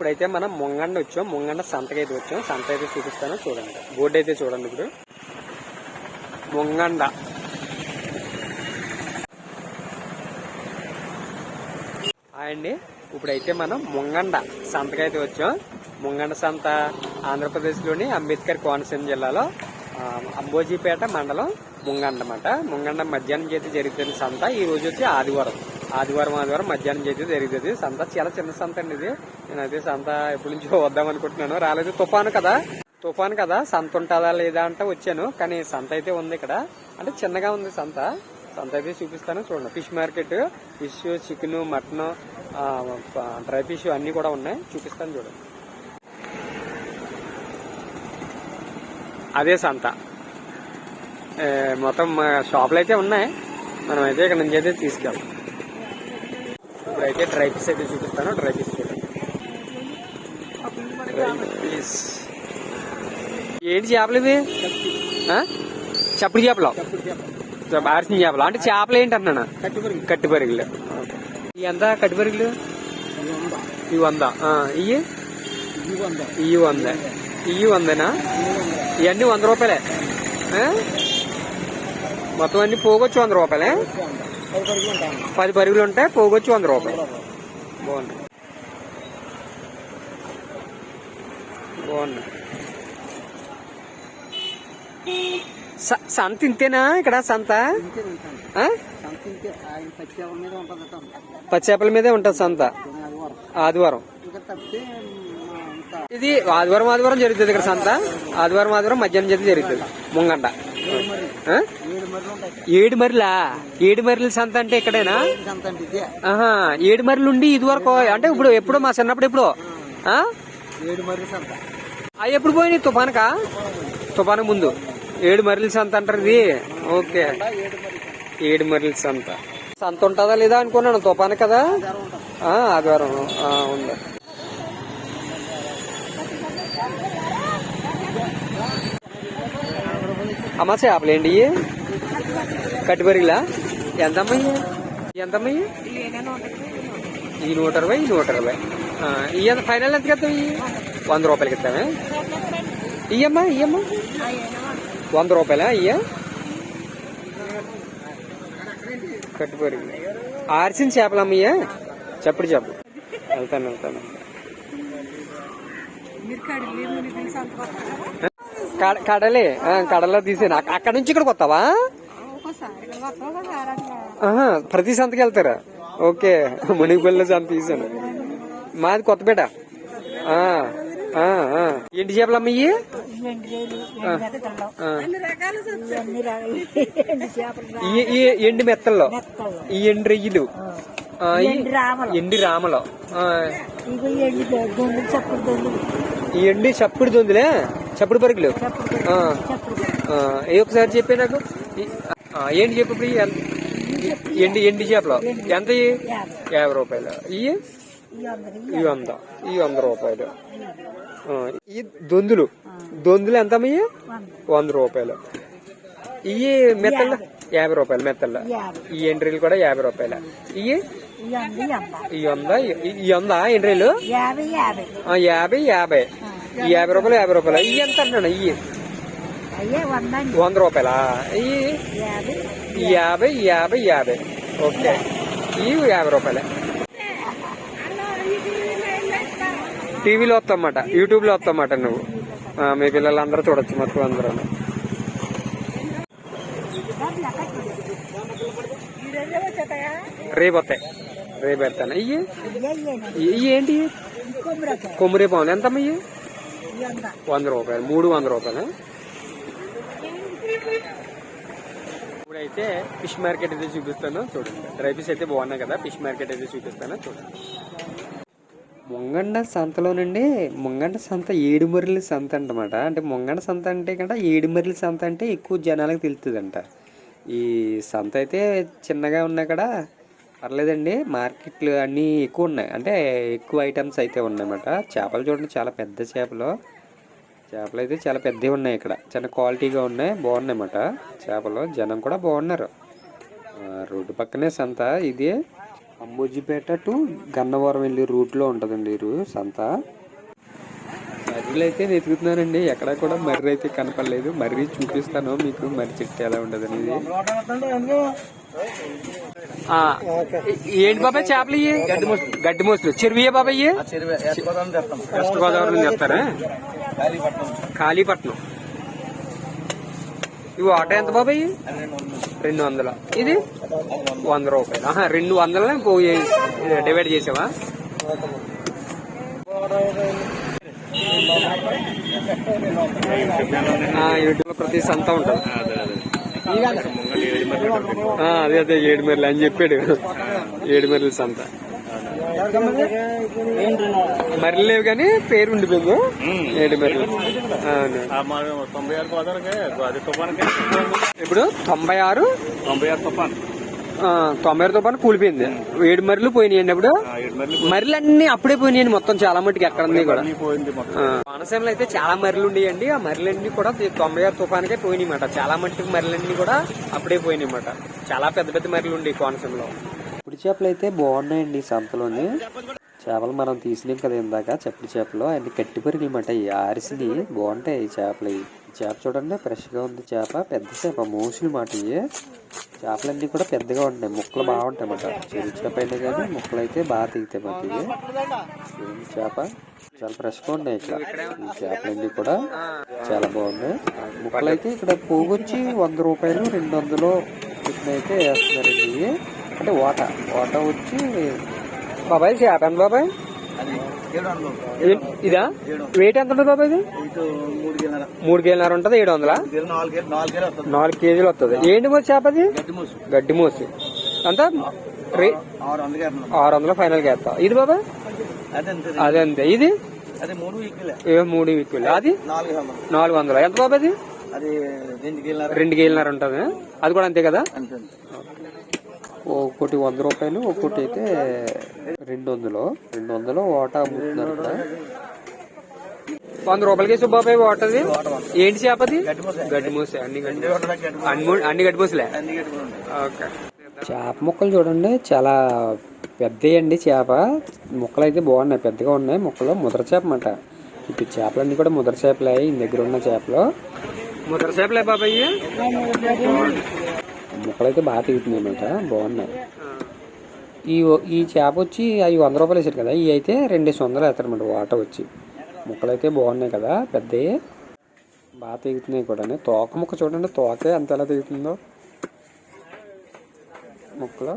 ఇప్పుడైతే మనం ముంగండ వచ్చాం. ముంగండ సంతకి అయితే వచ్చాం. సంత అయితే చూపిస్తాను. చూడండి. బోర్డు అయితే చూడండి ఇప్పుడు. ముంగండ. హాయ్ అండి ఇప్పుడైతే మనం ముంగండ సంతకి అయితే వచ్చాం. ముంగండ సంత ఆంధ్రప్రదేశ్లోని అంబేద్కర్ కోనసీమ జిల్లాలో అంబోజీపేట మండలం ముంగండ అన్నమాట ముంగండ మధ్యాహ్నం చేతి జరుగుతున్న సంత. ఈ రోజు వచ్చి ఆదివారం. ఆదివారం ఆదివారం మధ్యాహ్నం చేతి జరుగుతుంది సంత చాలా చిన్న సంత అండి ఇది. నేను అదే సంత ఎప్పటి నుంచో వద్దాం అనుకుంటున్నాను. రాలేదు. తుఫాను కదా. తుఫాను కదా. సంత ఉంటుందా లేదా అంటే వచ్చాను. కానీ సంత అయితే ఉంది ఇక్కడ. అంటే చిన్నగా ఉంది సంత. సంత అయితే చూపిస్తాను. చూడండి. Fish market. Fish chicken mutton dry fish అన్ని కూడా ఉన్నాయి. చూపిస్తాను చూడండి. అదే సంత. మొత్తం మా షాపులు అయితే ఉన్నాయి. మనం అయితే ఇక్కడ నుంచి అయితే తీసుకెళ్ళాం ఇప్పుడైతే డ్రై పీస్ అయితే చూపిస్తాను. డ్రై పీస్ చూడండి. Dry piece. ఏంటి చేపలు ఇవి? ఆ? చప్పుడు చేపలు? ఆర్సిన చేపలు? అంటే చేపలు ఏంటి అన్నాను కట్టి పరిగలు. ఇవి ఎంత? కట్టి పరిగలు? ఇవి వంద. ఇవి ఇవి వంద. ఇవి వందేనా? ఇవన్నీ వంద రూపాయలే? మొత్తం అన్ని పోగొచ్చు వంద రూపాయలే. పది పరుగులు ఉంటాయి పోగొచ్చు వంద రూపాయలు. బాగుంది. బాగుంది. సంత ఇంతేనా ఇక్కడ సంత? ఆ? పచ్చి చేపల మీదే ఉంటుంది సంత. ఆదివారం. ఇది ఆదివారం ఆదివారం జరుగుతుంది ఇక్కడ సంత. ఆదివారం ఆదివారం. మధ్యాహ్నం చేతి జరుగుతుంది. ముంగంట? ఏడు మరిలా ఏడు మరిల సంత అంటే ఇక్కడేనా? ఆహా ఏడు మరిలు ఉండి ఇది వరకు అంటే ఇప్పుడు ఎప్పుడు మా చిన్నప్పుడు ఎప్పుడు? అవి ఎప్పుడు పోయినాయి? తుఫానుకా? తుఫాను ముందు. ఏడు మరిల సంత అంటారు ఇది. ఓకే. ఏడు మరిల సంత. సంత ఉంటుందా లేదా అనుకున్నాను. తుఫాను కదా? ఆదివారం. ఉంది. అమ్మ చేపలేండి? ఇవి కట్టిపరిగిలా ఎంతమ్మా ఇవి ఎంతమ్మా ఇవి ఈ నూట ఇరవై ఈ నూట ఇరవై ఈ ఫైనల్ ఎంత కదా ఇవి వంద రూపాయలకి ఇస్తామే ఇయ్యమ్మా ఇయ్యమ్మా. వంద రూపాయలా ఇయ్య? కట్టుపరిగి ఆర్సిన చేపలమ్మ ఇయ్య? చప్పుడు చేపలు వెళ్తాను వెళ్తాను. కడలే. కడలో తీసాను? అక్క- అక్కడ నుంచి ఇక్కడికి వస్తావా? ప్రతి సంతకి వెళ్తారా? ఓకే. మునిగిపల్లి సంత తీసాను. మాది కొత్తపేట. ఏంటి చేపలు అమ్మ ఇయ్యి? ఆ. ఈ- ఈ ఎండి మెత్తల్లో. ఈ ఎండి రెయ్యలు. ఎండి రామలో. ఎండి చప్పుడు దొందులే? చప్పుడు పరుగులు ఏ ఒకసారి చెప్పే నాకు? ఏంటి చెప్పు ఇప్పుడు ఎండి ఎండి చేపలు? ఎంత? యాభై. రూపాయలు. ఇవి ఇవి వంద ఇవి వంద. రూపాయలు. ఈ దొందులు. దొందులు ఎంత ఇవి వంద. రూపాయలు. ఇవి మెత్తల్లో యాభై. రూపాయలు మెత్తల్లో ఈ ఎండ్రీలు కూడా యాభై రూపాయలు. ఇవి ఈ వంద ఈ- వంద. ఎండ్రీలు? యాభై యాభై. యాభై ఈ యాభై రూపాయలు యాభై రూపాయలు? ఇవి ఎంత అంటున్నాను ఇవి వంద రూపాయలా? ఇవి యాభై. యాభై యాభై ఓకే. ఇవి యాభై రూపాయలే. టీవీలో వస్తామాట యూట్యూబ్లో వస్తామాట నువ్వు మీ పిల్లలందరూ చూడొచ్చు మొత్తం అందరూ. రేపు వస్తాయి. రేపు పెడతాను ఇవి ఏంటి? కొమ్మరి పావులు ఎంతమ్మా ఇవి ఈ వంద రూపాయలు మూడు వంద రూపాయలు? ఇప్పుడైతే ఫిష్ మార్కెట్ అయితే చూపిస్తాను చూడండి. డ్రై ఫిష్ అయితే బాగున్నాయి కదా ఫిష్ మార్కెట్ అయితే చూపిస్తాను చూడండి. ముంగండ సంతలోనండి ముంగండ సంత ఏడుమర్రెల సంత అంటమాట. అంటే ముంగండ సంత అంటే కంటే ఏడుమర్రెల సంత అంటే ఎక్కువ జనాలకు తెలుస్తుందంట ఈ సంత అయితే చిన్నగా ఉన్నా కదా పర్లేదండి. మార్కెట్లు అన్నీ ఎక్కువ ఉన్నాయి. అంటే ఎక్కువ ఐటమ్స్ అయితే ఉన్నాయన్నమాట. చేపలు చూడండి చాలా పెద్ద చేపలు. చేపలు అయితే చాలా పెద్దవి ఉన్నాయి ఇక్కడ. చాలా క్వాలిటీగా ఉన్నాయి. బాగున్నాయి అన్నమాట చేపలు. జనం కూడా బాగున్నారు. రోడ్డు పక్కనే సంత. ఇది అంబోజీపేట టు గన్నవరం వెళ్ళే రూట్లో ఉంటుందండి. ఈ రూ- సంత. అయితే వెతుకుతున్నానండి ఎక్కడ కూడా మర్రి అయితే కనపడలేదు. మర్రి చూపిస్తాను. మీకు మర్రి చెట్టు ఎలా ఉండదు అనేది. ఏంటి బాబాయ్ చేపలు ఇవి గడ్డి మోసులు. చెరువియే బాబాయ్ వెస్ట్ గోదావరి నుంచి చెప్తారా కాళీపట్నం. ఇవి ఆటో ఎంత బాబాయ్ రెండు వందలు. ఇది? వంద రూపాయలు. ఆహా, రెండు వందలనే పోయి డివైడ్ చేసావా? యూట్యూబ్ ప్రతి సంత ఉంటుంది అదే అదే. ఏడుమర్లు అని చెప్పాడు. ఏడుమర్ల సంత. మర్రి లేవు కానీ పేరు ఉండిపోయింది. ఏడుమర్లు అవును. తొంభై ఆరు ఇప్పుడు తొంభై ఆరు. తొంభై ఆరు తుఫాన్. తొంభై ఆరు తుఫాను కూలిపోయింది. ఏడు మర్రిలు పోయినాయండి అప్పుడు ఏడు మర్రిలు అన్ని అప్పుడే పోయినాయండి మొత్తం చాలా మట్టుకు ఎక్కడ ఉంది కూడా. పోయింది మొత్తం. ఆ, కోనసీమలో అయితే చాలా మర్రిలు ఉండేయండి. ఆ మర్రిలన్నీ కూడా ఈ తొంభై ఆరు తుఫానికే పోయినాయన్నమాట చాలా మట్టుకు మర్రిలన్నీ కూడా అప్పుడే పోయినాయన్నమాట చాలా పెద్ద పెద్ద మర్రిలు ఉండే కోనసీమలో. ఇప్పుడు చేపలు అయితే బాగున్నాయండి సంతలోని. చేపలు మనం తీసినాం కదా ఇందాక చప్పటి చేపలు. అన్ని కట్టి పరిగలు అనమాట ఈ ఆరిసిని బాగుంటాయి ఈ చేపలు. చేప చూడండి ఫ్రెష్గా ఉంది చేప. పెద్ద చేప మోసులు మాట ఇవి చేపలన్నీ కూడా పెద్దగా ఉంటాయి ముక్కలు బాగుంటాయి అన్నమాట. చెరువు చేప అయినా కానీ ముక్కలు అయితే బాగా తీగుతాయి మాట ఇవి చేప. చాలా ఫ్రెష్గా ఉన్నాయి ఇక్కడ. ఈ చేపలన్నీ కూడా చాలా బాగున్నాయి. ముక్కలు అయితే ఇక్కడ పోగొచ్చి వంద రూపాయలు రెండు వందలు అయితే వేస్తున్నారండి ఇవి అంటే ఓట ఓట వచ్చి బాబాయ్ చేపండి బాబాయ్? ఇదా వెయిట్ ఎంత ఉంటుంది బాబాయ్ ఇది? మూడు కేజీలన్నర ఉంటుంది ఏడు వందల? నాలుగు కేజీలు వస్తుంది. ఏంటి మోసి చేప అది? గడ్డి మూసు. గడ్డి మోసి. అంతా ఆరు వందలు ఫైనల్గా వేస్తాం ఇది బాబాయ్ అదే అంతే. ఇది? అది మూడు వీక్కులు అది? నాలుగు వందలు. ఎంత బాబాయ్ అది? రెండు కేజీలన్నర ఉంటుంది అది కూడా అంతే కదా? ఒకటి వంద రూపాయలు ఒక్కొక్కటి అయితే రెండు వందలు రెండు వందలు ఓట అమ్ముతున్నారు ఇక్కడ. వంద రూపాయలకి సుబ్బాబాయ్ ఓటది ఏంటి చేపది? గడ్డి మూస. అన్ని గడ్డి అన్ని- గడ్డి మూసలే? ఓకే. చేప ముక్కలు చూడండి చాలా పెద్దవి అండి చేప. ముక్కలు అయితే బాగున్నాయి పెద్దగా ఉన్నాయి. ముక్కలు ముద్ర చేప అన్నమాట ఇప్పుడు చేపలన్నీ కూడా ముద్ర చేపలే ఈ దగ్గర ఉన్న చేపలు. ముద్ర చేపలే బాబాయ్? ముక్కలు అయితే బాగా తీగుతున్నాయి అనమాట బాగున్నాయి. ఈ ఈ చేప వచ్చి అవి వంద రూపాయలు వేసారు కదా ఇవి అయితే రెండేసి వందలు వేస్తారన్నమాట వాట వచ్చి. ముక్కలు అయితే బాగున్నాయి కదా పెద్దవి బాగా తెగుతున్నాయి కూడా తోక ముక్క చూడండి తోకే అంత ఎలా తెగుతుందో ముక్కలు.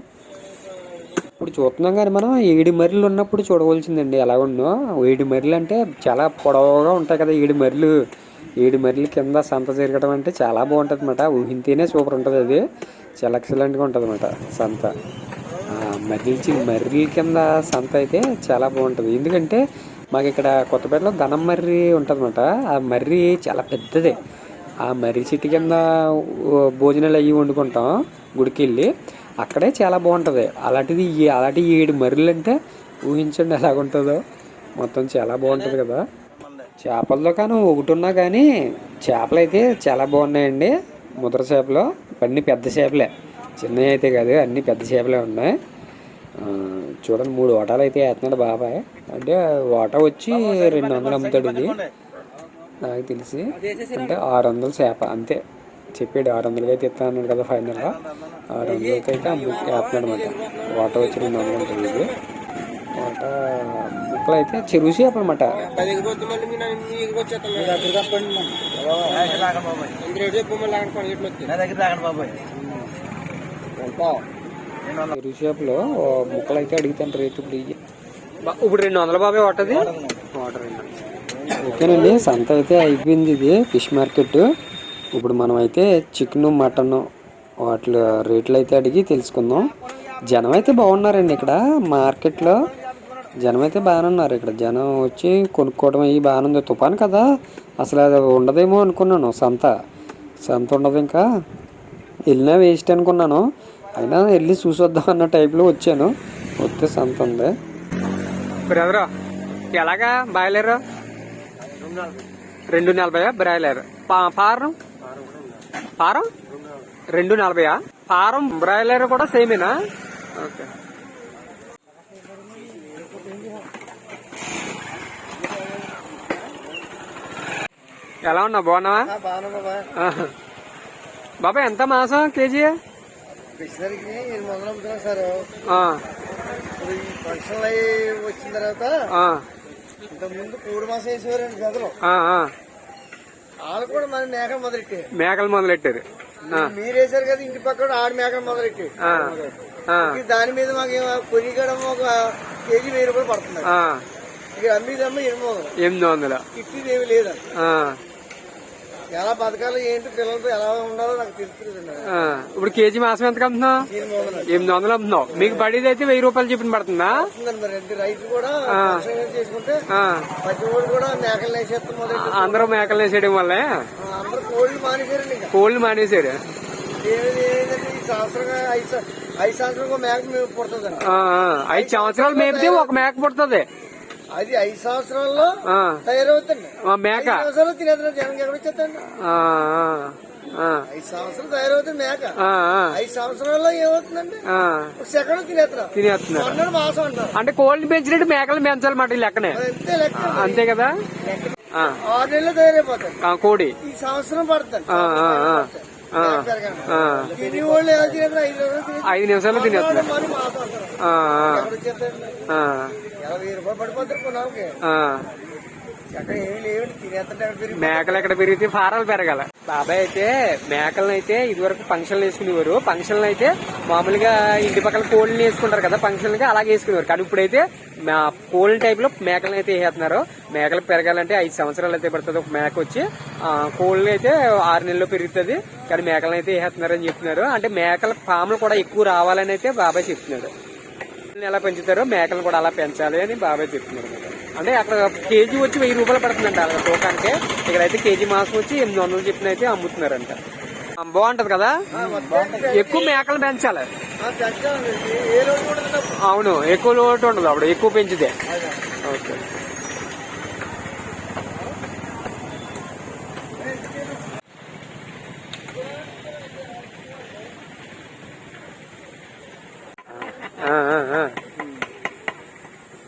ఇప్పుడు చూస్తున్నాం కానీ మనం ఏడు మర్రెలు ఉన్నప్పుడు చూడవలసిందండి ఎలా ఉన్నో ఏడు మర్రెలు అంటే చాలా పొడవుగా ఉంటాయి కదా ఏడు మర్రెలు. ఏడు మర్రెలు కింద సంత తిరగడం అంటే చాలా బాగుంటుంది అనమాట ఊహింతేనే సూపర్ ఉంటుంది అది. చాలా ఎక్సలెంట్గా ఉంటుంది అనమాట సంత. ఆ, మర్రిల చి- మర్రెల కింద సంత అయితే చాలా బాగుంటుంది. ఎందుకంటే మాకు ఇక్కడ కొత్తపేటలో ధనం మర్రి ఉంటుంది ఆ మర్రి చాలా పెద్దదే. ఆ మర్రి చెట్టు కింద భోజనాలు అవి వండుకుంటాం గుడికి వెళ్ళి అక్కడే చాలా బాగుంటుంది. అలాంటిది అలాంటి ఏడు మర్రెలు అంటే ఊహించండి ఎలాగుంటుందో. మొత్తం చాలా బాగుంటుంది కదా. చేపల్లో కానీ ఒకటి ఉన్నా కానీ చేపలు అయితే చాలా బాగున్నాయండి. ముద్ర చేపలు అన్ని పెద్ద చేపలే. చిన్నవి అయితే కాదు అన్నీ పెద్ద చేపలే ఉన్నాయి. చూడండి మూడు ఓటాలు అయితే వేస్తున్నాడు బాబాయ్. అంటే ఓట వచ్చి రెండు వందలు అమ్ముతాడు ఇది నాకు తెలిసి అంటే ఆరు వందలు చేప అంతే. చెప్పాడు ఆరు వందలకి అయితే ఇస్తా అన్నాడు కదా ఫైనల్గా. ఆరు వందలకి అయితే అమ్ము వేస్తున్నాడు అనమాట ఓట వచ్చి రెండు వందలు ఉంటుంది ఇది. ఓట ముక్కలు అయితే చెరువు చేప అన్నమాట చెరువు చేపలో ముక్కలు అయితే అడుగుతాను రేట్ ఇప్పుడు ఇప్పుడు రెండు వందల బాబాయ్ వాటది? వాటర్ ఓకేనండి సంత అయితే అయిపోయింది ఇది ఫిష్ మార్కెట్. ఇప్పుడు మనం అయితే చికెన్ మటన్ వాటి రేట్లు అయితే అడిగి తెలుసుకుందాం. జనం అయితే బాగున్నారండి ఇక్కడ మార్కెట్లో. జనం అయితే బాగానే ఉన్నారు. ఇక్కడ జనం వచ్చి కొనుక్కోవడం అయ్యి బాగానే ఉంది. తుఫాన్ కదా. అసలు అది ఉండదేమో అనుకున్నాను. సంత. సంత ఉండదు ఇంకా. వెళ్ళినా వేస్ట్ అనుకున్నాను. అయినా వెళ్ళి చూసొద్దాం అన్న టైప్లో వచ్చాను. వస్తే సంత ఉంది. బ్రదరు ఎలాగా? బాయలేరు? రెండు నలభై బ్రాయిలర్. పారం పారం రెండు నలభైయా? పారం బ్రాయిలర్ కూడా సేమేనా? ఓకే. ఎలా ఉన్నావు? బాగున్నావా? బాగా బాబా. ఎంత మాసం కేజీ? ఫంక్షన్లు అవి వచ్చిన తర్వాత ఆ, ఇంతకుముందు మూడు మాసం వేసేవారండి గదులు. వాళ్ళు కూడా మన మేకలు మొదలెట్టే మేకలు మొదలెట్టారు. ఆ, మీరు వేసారు కదా ఇంటి పక్కన ఆడు మేకలు మొదలెట్టి ఆ, ఆ, ఇక దాని మీద మాకు కొరిగడం ఒక కేజీ వెయ్యి రూపాయలు పడుతుంది. ఇక అమ్మిది అమ్మ ఎనిమిది వందలు. ఎనిమిది వందలు. ఇట్టిది ఏమి లేదండి. ఆ, ఎలా బతకాలి ఏంటి పిల్లలతో ఎలా ఉండాలో నాకు తెలుస్తుందండి ఆ. ఇప్పుడు కేజీ మాసం ఎంత అమ్ముతున్నావు ఎనిమిది వందలు. అమ్ముతున్నావు. మీకు బడీది అయితే వెయ్యి రూపాయలు చెప్పిన పడుతుందా? రైతు కూడా చేసుకుంటే ప్రతి ఓడు కూడా మేకలు వేసేస్తాం అందరూ మేకలు వేసేయడం వల్లే? అందరూ కోళ్ళు మానేశారండి ఇంకా. కోళ్ళు మానేశారు. ఐదు సం- ఐదు సంవత్సరాలకు మేక ఆ. ఐదు సంవత్సరాలు మేపితే ఒక మేక పుడుతుంది. అది ఐదు సంవత్సరాల్లో తయారవుతుంది ఆ మేక. సంవత్సరాలు తినేస్తున్నారు జనం ఎక్కడ వచ్చేస్తండి ఆ, ఆ, ఆ, ఐదు సంవత్సరాలు తయారవుతుంది మేక. ఐదు సంవత్సరాల్లో ఏమవుతుందండి. ఒక సెకండ్ తినేస్తున్నారు. తినేస్తున్నారు మాసం అంటారు అంటే కోళ్ళని పెంచినట్టు మేకలు పెంచాలన్నమాట ఈ లెక్కనే. అంతే లెక్క. అంతే కదా? ఆ, ఆరు నెలలు తయారైపోతాయి. కోడి. ఈ సంవత్సరం పడుతుంది. ఆ, ఐదు నిమిషాలు తినేస్తున్నారు. ఆ, రూపాయలు ఆ. ఎక్కడ మేకలు ఎక్కడ పెరిగితే ఫారాలు పెరగాల. బాబాయ్ అయితే మేకలను అయితే ఇదివరకు ఫంక్షన్లు వేసుకునేవారు. ఫంక్షన్లు అయితే మామూలుగా ఇంటి పక్కన కోళ్ళని వేసుకుంటారు కదా ఫంక్షన్లకి అలాగే వేసుకునేవారు. కానీ ఇప్పుడైతే మా కోళ్ళ టైప్లో మేకలను అయితే వేసేస్తున్నారు. మేకలు పెరగాలంటే ఐదు సంవత్సరాలు అయితే పడుతుంది ఒక మేక వచ్చి. ఆ, కోళ్ళని అయితే ఆరు నెలల్లో పెరుగుతుంది. కానీ మేకలను అయితే వేసేస్తున్నారు అని చెప్తున్నారు. అంటే మేకల ఫామ్లు కూడా ఎక్కువ రావాలని అయితే బాబాయ్ చెప్తున్నాడు ఎలా పెంచుతారో మేకలను కూడా అలా పెంచాలి అని బాబాయ్ చెప్తున్నారు. అంటే అక్కడ కేజీ వచ్చి వెయ్యి రూపాయలు పడుతుందంట అలా తూకానికి ఇక్కడైతే కేజీ మాసం వచ్చి ఎనిమిది వందలు చెప్పిన అయితే అమ్ముతున్నారంట బాగుంటది కదా? ఎక్కువ మేకలు పెంచాలి. అవును ఎక్కువ లోటు ఉండదు అప్పుడు ఎక్కువ పెంచితే. ఓకే.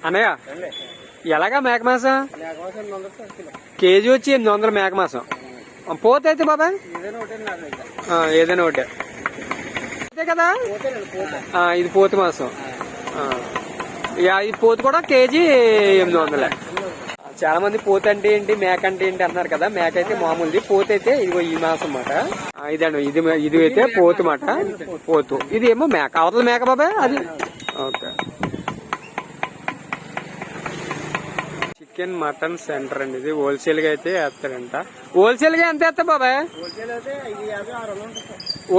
అన్నయ్య? ఎలాగా మేక మాసం? లేకపోతే ఎనిమిది వందలు సార్ కిలో. కేజీ వచ్చి ఎనిమిది వందల మేక మాసం. ఆ, పోతే అయితే బాబాయ్? ఏదైనా ఒకటే అంతే కదా? ఇది పోతు మాసం. ఈ పోతు కూడా కేజీ ఎనిమిది వందలే. చాలా మంది పోతు అంటే ఏంటి మేక అంటే ఏంటి అన్నారు కదా? మేక అయితే మామూలుది. పోతు అయితే ఇదిగో ఈ మాసం మాట ఇదండి. ఇది ఇది అయితే పోతు మాట పోతు. ఇది ఏమో మేక. అవతల మేక బాబాయ్ అది? ఓకే. చికెన్ మటన్ సెంటర్ అండి. ఇది హోల్సేల్గా అయితే వేస్తారంట. హోల్సేల్గా ఎంత వేస్తా బాబాయ్? హోల్సేల్ అయితే ఐదు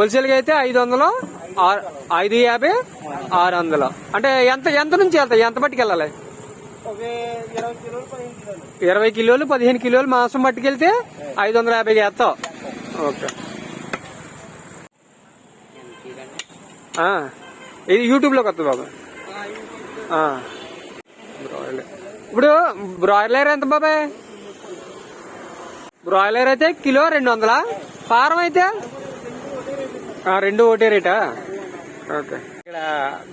వందలు గా అయితే ఐదు వందలు ఐదు యాభై ఆరు వందలు అంటే ఎంత ఎంత నుంచి వెళ్తాయి? ఎంత పట్టుకెళ్ళాలి ఇరవై కిలోలు పదిహేను కిలోలు మాంసం పట్టుకెళ్తే ఐదు వందల యాభైకి వేస్తావు ఓకే. ఇది యూట్యూబ్లోకి వస్తుంది బాబా ఆ. ఇప్పుడు బ్రాయిలర్ ఎంత బాబాయ్? బ్రాయిలర్ అయితే కిలో రెండు వందలా? ఫారం అయితే? రెండు ఒకటే రేటా? ఓకే. ఇక్కడ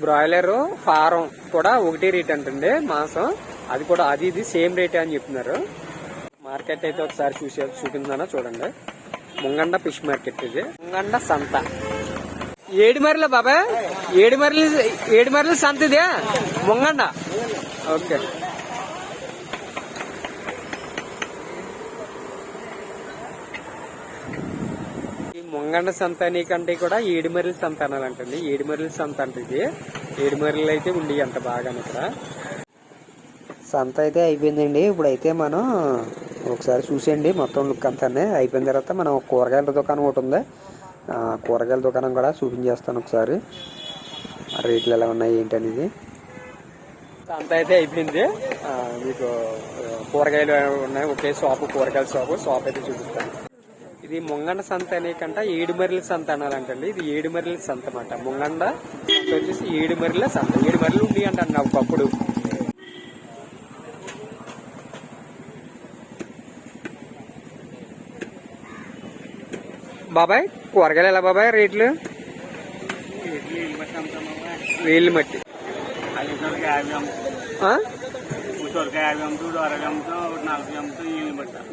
బ్రాయిలర్ ఫారం కూడా ఒకటే రేట్ అంటండి మాంసం. అది కూడా అది ఇది సేమ్ రేటే అని చెప్తున్నారు. మార్కెట్ అయితే ఒకసారి చూసి చూపిందానా చూడండి. ముంగండ ఫిష్ మార్కెట్ ఇది. ముంగండ సంత. ఏడుమర్ల బాబాయ్? ఏడుమర్ల ఏడుమర్ల సంత ఇదే? ముంగండ. ఓకే. ఈ ముంగండ సంత కంటే కూడా ఏడుమర్ల సంత అనాలంటండి ఏడుమర్ల సంత అంటే ఇది. ఏడుమర్లు అయితే ఉండి అంత బాగా ఇక్కడ. సంత అయితే అయిపోయిందండి. ఇప్పుడైతే మనం ఒకసారి చూసేయండి మొత్తం లుక్ అంతానే. అయిపోయిన తర్వాత మనం కూరగాయల దుకాణం ఒకటి ఉంది. ఆ, కూరగాయల దుకాణం కూడా చూపించేస్తాను ఒకసారి. రేట్లు ఎలా ఉన్నాయి ఏంటనేది. సంత అయితే అయిపోయింది. మీకు కూరగాయలు ఉన్నాయి. ఒకే షాపు కూరగాయల షాపు. షాప్ అయితే చూపిస్తాను. ఇది ముంగండ సంత అనే కంట ఏడుమర్ల సంత అనాలంటండి. ఇది ఏడుమర్ల సంత అన్నమాట. ముంగండ వచ్చేసి ఏడుమర్ల సంత. ఏడుమర్లు ఉంది అంట నాకు ఒకప్పుడు. బాబాయ్ కూరగాయలు ఎలా బాబాయ్ రేట్లు? వీళ్ళు మట్టి యాభై అమ్ముతాడు అరవై నలభై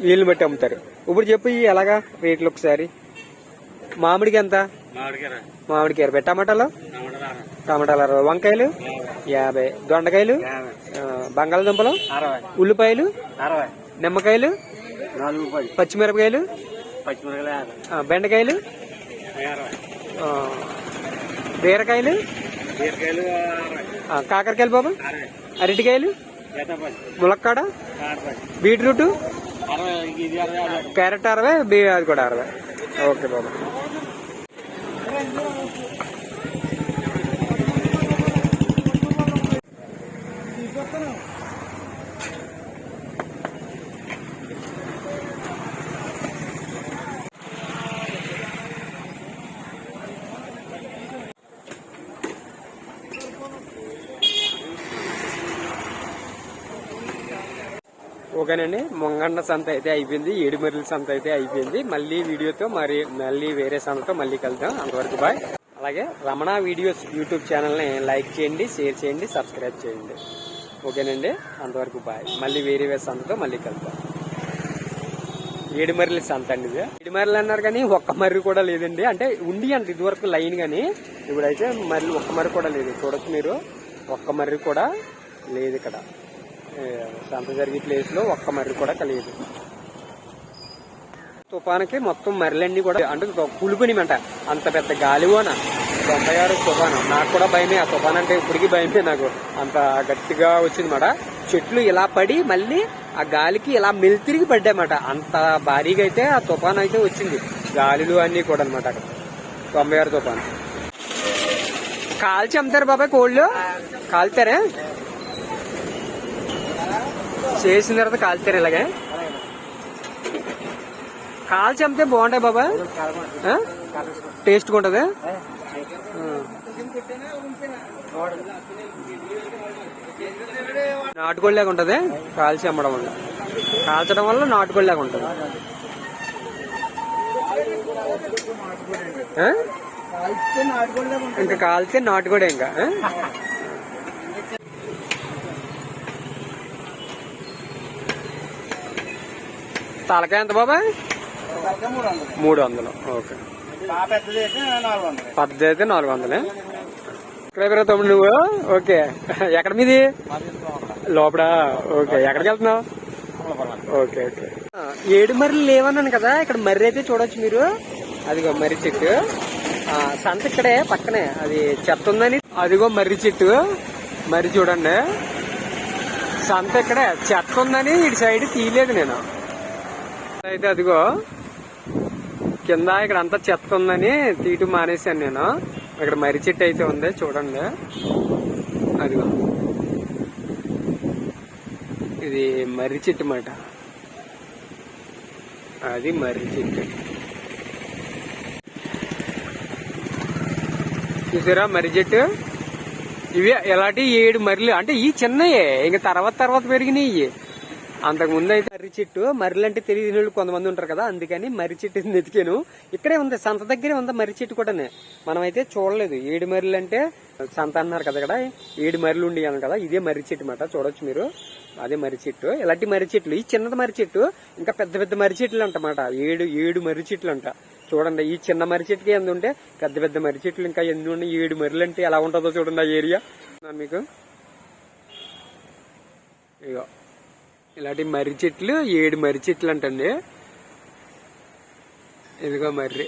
వీళ్ళని బట్టి అమ్ముతారు. ఇప్పుడు చెప్పు ఇవి ఎలాగా రేట్లు ఒకసారి. మామిడికి ఎంత? మామిడికాయ మామిడికి ఇరవై టమాటాలు? టమాటాలు అరవై. వంకాయలు? యాభై. దొండకాయలు? బంగాళదుంపలు? ఉల్లిపాయలు? నిమ్మకాయలు? పచ్చిమిరపకాయలు? బెండకాయలు? బీరకాయలు? కాకరకాయలు బాబు? అరటికాయలు? ములక్కాడ? బీట్రూట్? క్యారెట్ అరవై అది కూడా అరవై. ఓకే బాబు. ఓకేనండి. ముంగన్న సంత అయితే అయిపోయింది ఏడుమర్రి సంత అయితే అయిపోయింది. మళ్ళీ వీడియోతో మరి మళ్ళీ వేరే సంతతో మళ్ళీ కలుద్దాం. అంతవరకు బాయ్. అలాగే రమణ వీడియోస్ యూట్యూబ్ ఛానల్ని లైక్ చేయండి షేర్ చేయండి సబ్స్క్రైబ్ చేయండి. ఓకేనండి. అంతవరకు బాయ్. మళ్ళీ వేరే వేరే సంతతో మళ్ళీ కలుద్దాం. ఏడుమర్రి సంత అండి ఇది. అన్నారు కానీ ఒక్క మర్రి కూడా లేదండి. అంటే ఉండి అంట ఇదివరకు లైన్ కానీ ఇప్పుడైతే మర్రి ఒక్క మర్రి కూడా లేదు. చూడొచ్చు మీరు. ఒక్క మర్రి కూడా లేదు ఇక్కడ. సంత జరిగే ప్లేస్లో ఒక్క మర్రి కూడా కలియదు. తుఫాన్కి మొత్తం మర్రలన్నీ కూడా అంటే కులిపోయినమంట అంత పెద్ద గాలివోన తొంభై ఆరు తుఫాను. నాకు కూడా భయమే. ఆ తుఫాన్ అంటే ఇప్పటికీ భయమే నాకు. అంత గట్టిగా వచ్చింది మాట. చెట్లు ఇలా పడి మళ్ళీ ఆ గాలికి ఇలా మెలితిరిగి పడ్డామాట అంత భారీగా అయితే ఆ తుఫాన్ అయితే వచ్చింది. గాలిలు అన్ని కూడా అనమాట అక్కడ. తొంభై ఆరు తుఫాను. కాల్చి అమ్ముతారు బాబాయ్ కోళ్ళు? కాల్తారా? చేసిన తర్వాత కాల్తారు ఇలాగే. కాల్చి అమ్మితే బాగుంటాయి బాబా? టేస్ట్గా ఉంటది. నాటుకోళ్ళగా ఉంటది. కాల్చి అమ్మడం వల్ల. కాల్చడం వల్ల నాటుకోళ్ళగా ఉంటది. ఆ? ఇంకా కాల్తే నాటుకోడే ఇంకా. తలకాయ ఎంత బాబా మూడు వందలు. ఓకే. పెద్దది అయితే నాలుగు వందలు. వందలే ఎక్కడ తమ్ముడు నువ్వు? ఓకే. ఎక్కడ మీది? లోపల ఓకే. ఎక్కడికి వెళ్తున్నావు? Okay okay. ఏడు మర్రి లేవన్నాను కదా ఇక్కడ మర్రి అయితే చూడొచ్చు మీరు. అదిగో మర్రి చెట్టు. సంత ఇక్కడే పక్కనే. అది చెత్త ఉందని. అదిగో మర్రి చెట్టు. మర్రి చూడండి. సంత ఇక్కడే చెత్త ఉందని ఇటు సైడ్ తీయలేదు నేను. అయితే అదిగో కింద ఇక్కడ అంతా చెత్త ఉందని తీయటం మానేశాను నేను. ఇక్కడ మర్రి చెట్టు అయితే ఉంది చూడండి. అదిగో. ఇది మర్రి చెట్టు మాట. అది మర్రి చెట్టు. చూసారా మర్రి చెట్టు? ఇవి ఇలాంటి ఏడు మర్రిలు అంటే ఈ చిన్నయే ఇంకా తర్వాత తర్వాత పెరిగినాయి అంతకు ముందు అయితే మర్రి చెట్టు మర్రిలు అంటే తెలియని వాళ్ళు కొంతమంది ఉంటారు కదా అందుకని మర్రి చెట్టుని వెతికాను. ఇక్కడే ఉంది సంత దగ్గరే ఉంది మర్రి చెట్టు కూడానే. మనం అయితే చూడలేదు. ఏడు మర్రిలు అంటే సంత అన్నారు కదా ఇక్కడ ఏడు మర్రిలు ఉండి కదా ఇదే మర్రి చెట్టు మాట. చూడొచ్చు మీరు. అదే మర్రి చెట్టు ఇలాంటి మర్రి చెట్లు ఈ చిన్నది మర్రి చెట్టు ఇంకా పెద్ద పెద్ద మర్రి చెట్లు అంటమాట. ఏడు ఏడు మర్రి చెట్లు అంట. చూడండి ఈ చిన్న మర్రి చెట్టుకి ఎంత ఉంటే పెద్ద పెద్ద మర్రి చెట్లు ఇంకా ఎన్ని ఉన్నాయి ఏడు మర్రిలు అంటే ఎలా ఉంటుందో చూడండి ఆ ఏరియా. మీకు? ఇగో. ఇలాంటి మర్రి చెట్లు ఏడు మర్రి చెట్లు అంటండి ఇదిగో మర్రి.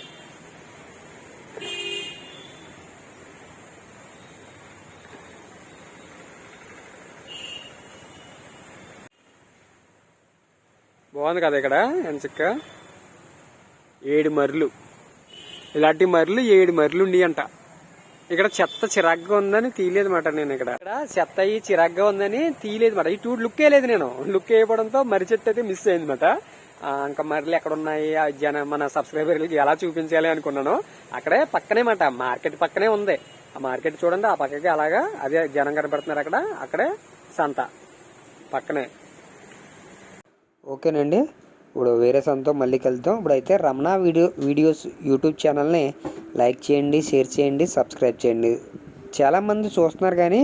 బాగుంది కదా ఇక్కడ ఎంచక్క? ఏడు మర్రులు. ఇలాంటి మర్రులు ఏడు మర్రులు ఉండి అంట ఇక్కడ చెత్త చిరాగ్గా ఉందని తీయలేదు మాట నేను ఇక్కడ. ఇక్కడ చెత్త అయ్యి చిరాగ్గా ఉందని తీయలేదు మాట ఇటు లుక్ వేయలేదు నేను. లుక్ వేయడంతో మర్రి చెట్టు అయితే మిస్ అయింది మాట ఇంకా మరలు ఎక్కడ ఉన్నాయి ఆ జన మన సబ్స్క్రైబర్లకి ఎలా చూపించాలి అనుకున్నాను. అక్కడే పక్కనే మాట మార్కెట్ పక్కనే ఉంది. ఆ మార్కెట్ చూడండి ఆ పక్కకి అలాగా అదే జనం కనపడుతున్నారు అక్కడ. అక్కడే సంత. పక్కనే. ఓకేనండి. ఇప్పుడు వేరే సంతో మళ్ళీ కలుద్దాం. ఇప్పుడైతే రమణ వీడియో వీడియోస్ యూట్యూబ్ ఛానల్ని లైక్ చేయండి షేర్ చేయండి సబ్స్క్రైబ్ చేయండి. చాలామంది చూస్తున్నారు కానీ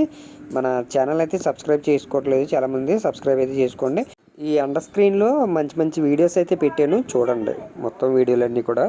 మన ఛానల్ అయితే సబ్స్క్రైబ్ చేసుకోవట్లేదు. చాలామంది సబ్స్క్రైబ్ అయితే చేసుకోండి. ఈ అండర్ స్క్రీన్లో మంచి మంచి వీడియోస్ అయితే పెట్టాను. చూడండి మొత్తం వీడియోలన్నీ కూడా.